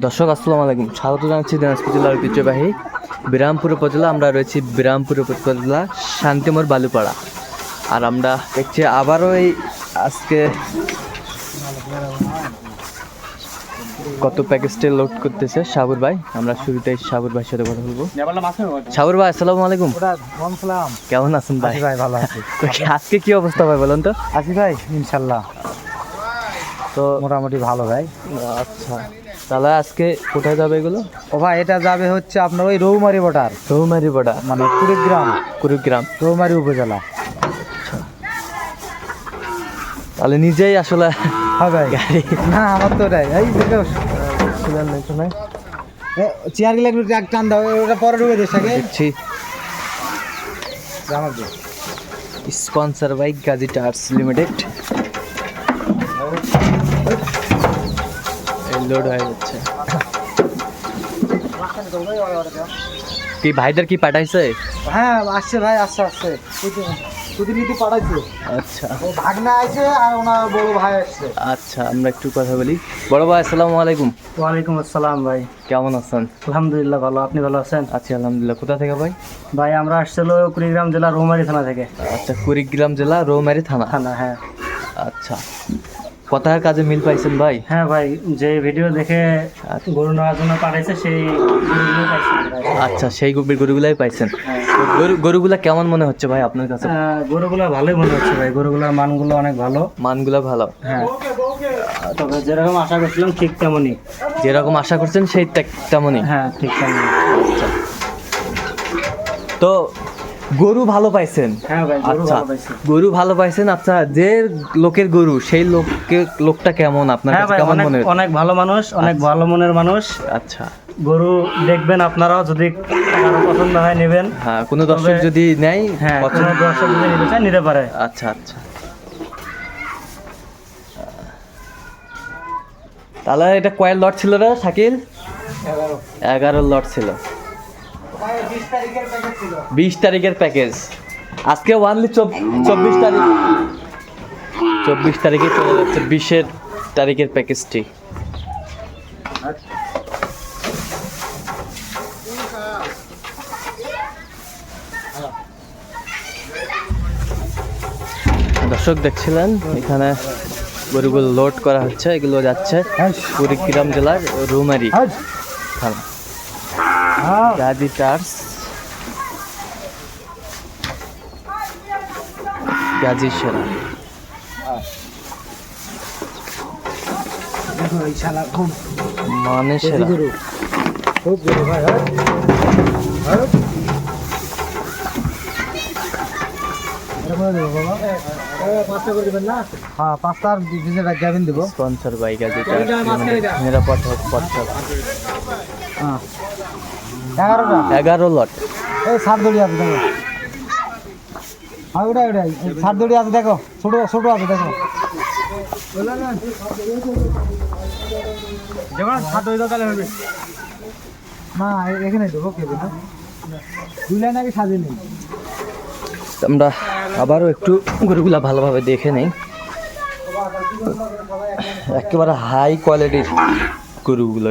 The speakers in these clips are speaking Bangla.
দর্শক আসসালামু আলাইকুম। স্বাগত জানাচ্ছি দিনাজপুর জেলার ঐতিহ্যবাহী বিরামপুর উপজেলা। আমরা রয়েছি বিরামপুর উপজেলা শান্তিমোর বালুপাড়া। আর আমরা দেখছি আবারও এই আজকে কত প্যাকেজটে লোড করতেছে সাবুর ভাই। আমরা শুরুতে সাবুর ভাইয়ের সাথে কথা বলব। সাবুর ভাই আসসালামু আলাইকুম। সালাম। কেমন আছেন ভাই? ভাই ভালো আছি। আজকে কি অবস্থা ভাই বলেন তো? আছি ভাই ইনশাল্লাহ। তো মোটামুটি ভালো ভাই। আচ্ছা। তাহলে আজকে কোথায় যাবে এগুলো? ও ভাই এটা যাবে হচ্ছে আপনার ওই রৌমারি বটার। রৌমারি বড়া মানে কুড়িগ্রাম। কুড়িগ্রাম। রৌমারি উপজেলা। তাহলে নিজেই আসলে ভাই গাড়ি। না আমার তো ওটাই। এই চেয়ারগুলো একটু এক টান দাও ওটা পরে ঢুকে দিস আগে। দেখছি স্পন্সর বাই গাজী টার্স লিমিটেড। লোড হয়ে যাচ্ছে। কি ভাইদের কি পাঠাইছে? হ্যাঁ আসছে ভাই আসছে আসছে। প্রতিনিধি পাঠাইছে। আচ্ছা। ও ভাগনা আছে আর ওনার বড় ভাই আসছে। আচ্ছা আমরা একটু কথা বলি। বড় ভাই আসসালামু আলাইকুম। ওয়ালাইকুম আসসালাম ভাই। কেমন আছেন? আলহামদুলিল্লাহ ভালো আপনি ভালো আছেন? আছি আলহামদুলিল্লাহ। কোথা থেকে ভাই? ভাই আমরা আসছিল কুড়িগ্রাম জেলার রৌমারি থানা থেকে। আচ্ছা কুড়িগ্রাম জেলা রৌমারি থানা। থানা হ্যাঁ। আচ্ছা। কথার কাজে মিল পাইছেন ভাই? হ্যাঁ ভাই যে ভিডিও দেখে গরু নেওয়ার জন্য পাঠাইছে সেই গরুগুলো আচ্ছা সেই গরু- গরুগুলাই পাইছেন। গরু গরুগুলা কেমন মনে হচ্ছে ভাই আপনার কাছে? গরুগুলো ভালোই মনে হচ্ছে ভাই। গরুগুলার মানগুলো অনেক ভালো। মানগুলা ভালো। হ্যাঁ। তবে যেরকম আশা করছিলাম ঠিক তেমনই। যেরকম আশা করছেন সেই তেমনই। হ্যাঁ ঠিক তেমনই। তো গরু ভালো পাইছেন? হ্যাঁ গরু আচ্ছা ভালো গরু ভালো পাইছেন আচ্ছা যে লোকের গরু সেই লোককে লোকটা কেমন? আপনার হ্যাঁ কেমন অনেক মনে অনেক ভালো মানুষ অনেক ভালো মনের মানুষ। আচ্ছা। গরু দেখবেন আপনারাও যদি পছন্দ হয় নেবেন। হ্যাঁ কোনো দর্শক যদি নেয় হ্যাঁ কোনো দর্শক যদি নিতে চায় নিতে পারে। আচ্ছা আচ্ছা। তাহলে এটা কয়েল লট ছিল রে শাকিল? এগারো। লট ছিল। বিশ তারিখের প্যাকেজ আজকে ওয়ানলি চব্বিশ তারিখ। চব্বিশ তারিখে চলে যাচ্ছে বিশের তারিখের প্যাকেজটি দর্শক দেখছিলেন এখানে গরুগুলো লোড করা হচ্ছে এগুলো যাচ্ছে কুড়িগ্রাম জেলার রুমারি থানা হ্যাঁ। গাজী টার্স গাজী সেরা মানে সেরা। গরু। খুব গরু ভাই হ্যাঁ? হ্যাঁ? পাঁচটা করে দেবেন না? হ্যাঁ দেবো। স্পন্সর নিরাপদ হোক এগারোটা? এগারো লট। এই সাত দড়ি আছে হ্যাঁ ওটাই সাত দড়ি আছে দেখো। ছোটো ছোটো আছে দেখো। যখন দড়ি হবে। না এখানে দেবো কেবে না দুই লাইন আগে সাজিয়ে নিই আমরা আবারও একটু গরুগুলা ভালোভাবে দেখে নেই। একেবারে হাই কোয়ালিটির গরুগুলো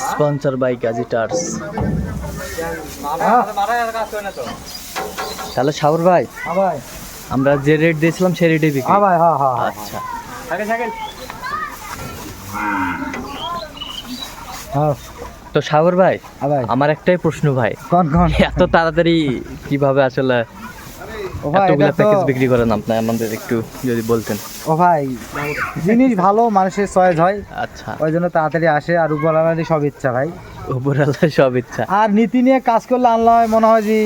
স্পন্সর বাই টার্স কাজ তো তাহলে সাউর ভাই ভাই আমরা যে রেট দিয়েছিলাম সেই রেটে বিক্রি। হ্যাঁ ভাই হ্যাঁ হ্যাঁ আচ্ছা। সাইকেল সাইকেল হ্যাঁ তো সাগর ভাই আমার একটাই প্রশ্ন ভাই এত তাড়াতাড়ি কীভাবে আসলে এতগুলো প্যাকেজ বিক্রি করেন আপনি আমাদের একটু যদি বলতেন। ও ভাই জিনিস ভালো মানুষের চয়েস হয়। আচ্ছা। ওই জন্য তাড়াতাড়ি আসে আর উপরালারই সব ইচ্ছা ভাই। উপরাল্লাহ সব ইচ্ছা। আর নীতি নিয়ে কাজ করলে আল্লাহ হয় মনে হয় যে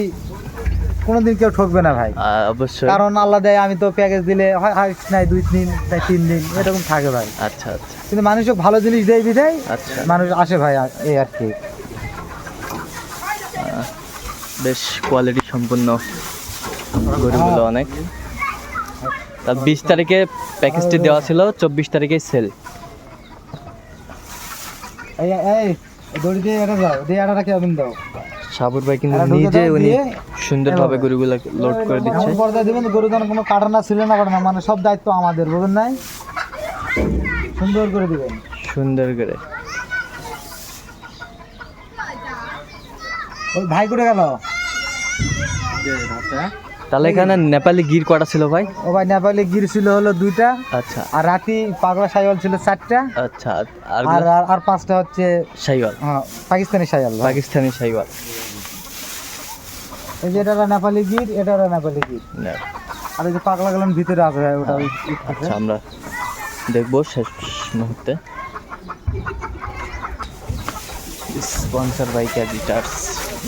কোনোদিন কেউ ঠকবে না ভাই। অবশ্যই। কারণ আল্লাহ দেয় আমি তো প্যাকেজ দিলে হয় হয় নাই দুই দিন নাই তিন দিন এরকম থাকে ভাই। আচ্ছা আচ্ছা। কিন্তু মানুষও ভালো জিনিস দেয় বিদায় আচ্ছা। মানুষ আসে ভাই এই আর কি। বেশ কোয়ালিটি সম্পন্ন গরুগুলো অনেক। তা বিশ তারিখে প্যাকেজটি দেওয়া ছিল চব্বিশ তারিখে সেল। সাবুর ভাই কিন্তু নিজে উনি সুন্দরভাবে গরুগুলো লোড করে দিচ্ছে। দিবেন গরু যেন কোনো কাটার না ছিল না কাটার না মানে সব দায়িত্ব আমাদের বুঝেন নাই? সুন্দর করে দিবেন। সুন্দর করে। ওই ভাই করে গেল? তাহলে এখানে নেপালি গির কটা ছিল ভাই? ও ভাই নেপালে গির ছিল হলো দুইটা আচ্ছা। আর রাতি পাগলা সাইওয়াল ছিল চারটা আচ্ছা আর আর পাঁচটা হচ্ছে শাইওয়াল হ্যাঁ, পাকিস্তানি সাইওয়াল ভাই। পাকিস্তানি শাইওয়াল এই যে এটা নেপালি গির এটা নেপালি গির। আর এই যে পাগলা গেলাম ভিতরে আছে ওটা আছে। আচ্ছা আমরা দেখব শেষ মুহূর্তে। স্পন্সর বাই ক্যাডিটার্স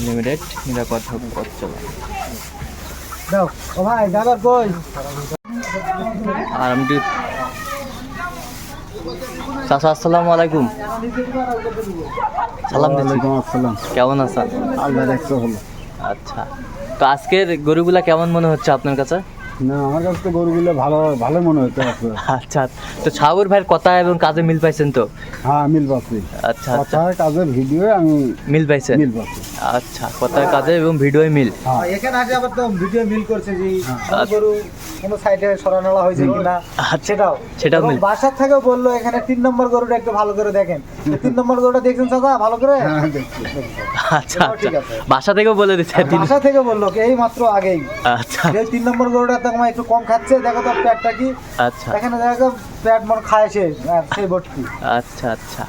লিমিটেড নিরাপদ হবে পথ চলা। দাও। ও ভাই ড্রাইভার কই? আর আমি চাচা আসসালামু আলাইকুম। সালাম আসসালাম। কেমন আছেন আল্লাহ আচ্ছা। তো আজকের গরুগুলা কেমন মনে হচ্ছে আপনার কাছে? না আমার কাছে তো গরুগুলো ভালো ভালো মনে হচ্ছে আচ্ছা। তো সাগর ভাইয়ের কথা এবং কাজে মিল পাইছেন তো? হ্যাঁ মিল পাচ্ছি। আচ্ছা আচ্ছা। কাজের ভিডিও আমি মিল পাইছেন? মিল পাচ্ছি। আচ্ছা কথার কাজে এবং ভিডিওয় মিল। এখানে আসে আবার তো ভিডিও মিল করছে যে আচ্ছা। গরু কোন সাইডে সরানো হয়েছে কিনা আচ্ছা সেটাও। সেটাও মিল। বাসার থেকেও বলল এখানে তিন নম্বর গরুটা একটু ভালো করে দেখেন। তিন নম্বর গরুটা দেখছেন চাচা ভালো করে? আচ্ছা আচ্ছা। ঠিক আছে। বাসা থেকেও বলে দিচ্ছে তিন বাসা থেকে বলল কি এই মাত্র আগেই। আচ্ছা। যে তিন নম্বর গরুটা তো একটু কম খাচ্ছে দেখো তো পেটটা কি। আচ্ছা। এখানে দেখো পেট মন খায় সে আর সেই ভর্তি। আচ্ছা আচ্ছা।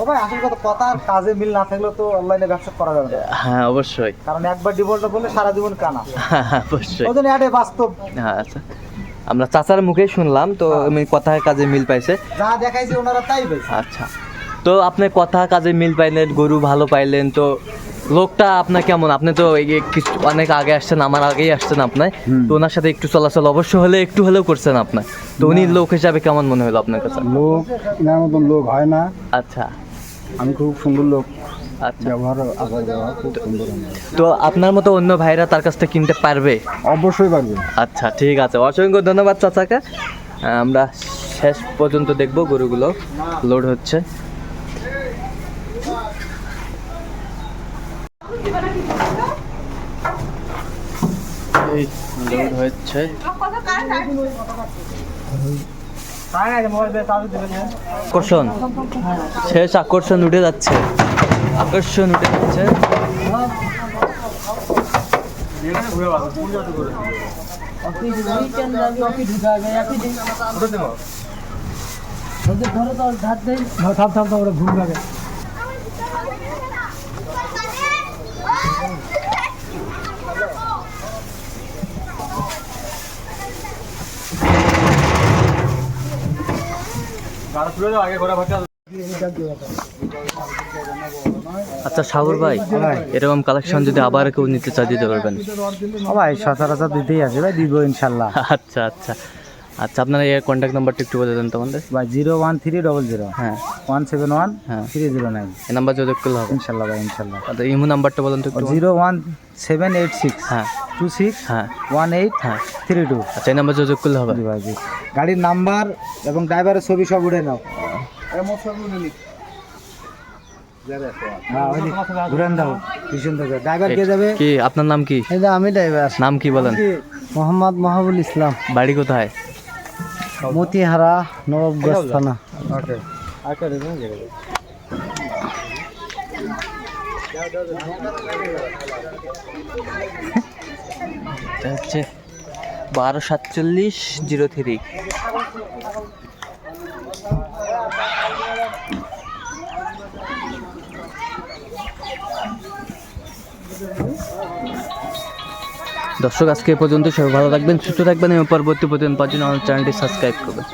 ও ভাই আসল কথা কথা আর কাজে মিল না থাকলে তো অনলাইনে ব্যবসা করা যাবে না। হ্যাঁ অবশ্যই। কারণ একবার ডিভোর্সটা বললে সারা জীবন কানা। হ্যাঁ, অবশ্যই। জন্য এটা বাস্তব। হ্যাঁ আচ্ছা। আমরা চাচার মুখে শুনলাম তো আমি কথার কাজে মিল পাইছে। যা দেখাইছে ওনারা তাই পেয়েছে আচ্ছা। তো আপনি কথা কাজে মিল পাইলেন গরু ভালো পাইলেন তো লোকটা আপনার কেমন? আপনি তো কিছু অনেক আগে আসছেন আমার আগেই আসছেন আপনার। তো ওনার সাথে একটু চলাচল অবশ্য হলে একটু হলেও করছেন আপনার তো উনি লোক হিসাবে কেমন মনে হলো আপনার কাছে? লোক মতন লোক হয় না। আচ্ছা। আমি খুব সুন্দর লোক। আচ্ছা। ব্যবহার আচার ব্যবহার খুব সুন্দর তো আপনার মতো অন্য ভাইরা তার কাছ থেকে কিনতে পারবে? অবশ্যই পারবে। আচ্ছা ঠিক আছে। অসংখ্য ধন্যবাদ চাচাকে। আমরা শেষ পর্যন্ত দেখব গরুগুলো। লোড হচ্ছে। এই লোড হচ্ছে। আকর্ষণ শেষ আকর্ষণ উঠে যাচ্ছে আকর্ষণ উঠে যাচ্ছে ঘুম লাগে আচ্ছা সাগর ভাই এরকম কালেকশন যদি আবার কেউ নিতে চাই দিতে পারবেন। ভাই সচরাচর দিতেই আছে ভাই দিব ইনশাল্লাহ। আচ্ছা আচ্ছা। আচ্ছা আপনার এর কন্ট্যাক্ট নাম্বারটা একটু বলে দেন তো আমাদের ভাই zero one three double zero. হ্যাঁ। ওয়ান সেভেন ওয়ান হ্যাঁ। Three zero nine. এই নাম্বার যোগাযোগ করলে হবে। ইনশাল্লাহ ভাই ইনশাল্লাহ। আচ্ছা ইমো নাম্বারটা বলেন তো zero one seven eight six হ্যাঁ। টু সিক্স হ্যাঁ। ওয়ান এইট হ্যাঁ। Three two. আচ্ছা এই নাম্বার যোগাযোগ করলে হবে। জি ভাই জি। গাড়ির নাম্বার এবং ড্রাইভারের ছবি সব উঠে নাও। হ্যাঁ, ওই দিক। ঘুরান দাও কি সুন্দর করে ড্রাইভার কি আপনার নাম কি? আমি ড্রাইভার নাম কি বলেন? মোহাম্মদ মাহবুল ইসলাম। বাড়ি কোথায়? মতিহারা নবাবগঞ্জ থানা হচ্ছে বারো সাতচল্লিশ জিরো থ্রি দর্শক, আজকে পর্যন্ত সবাই ভালো থাকবেন, সুস্থ থাকবেন এবং পরবর্তী প্রতিদিন পাওয়ার জন্য আমার চ্যানেলটি সাবস্ক্রাইব করবেন।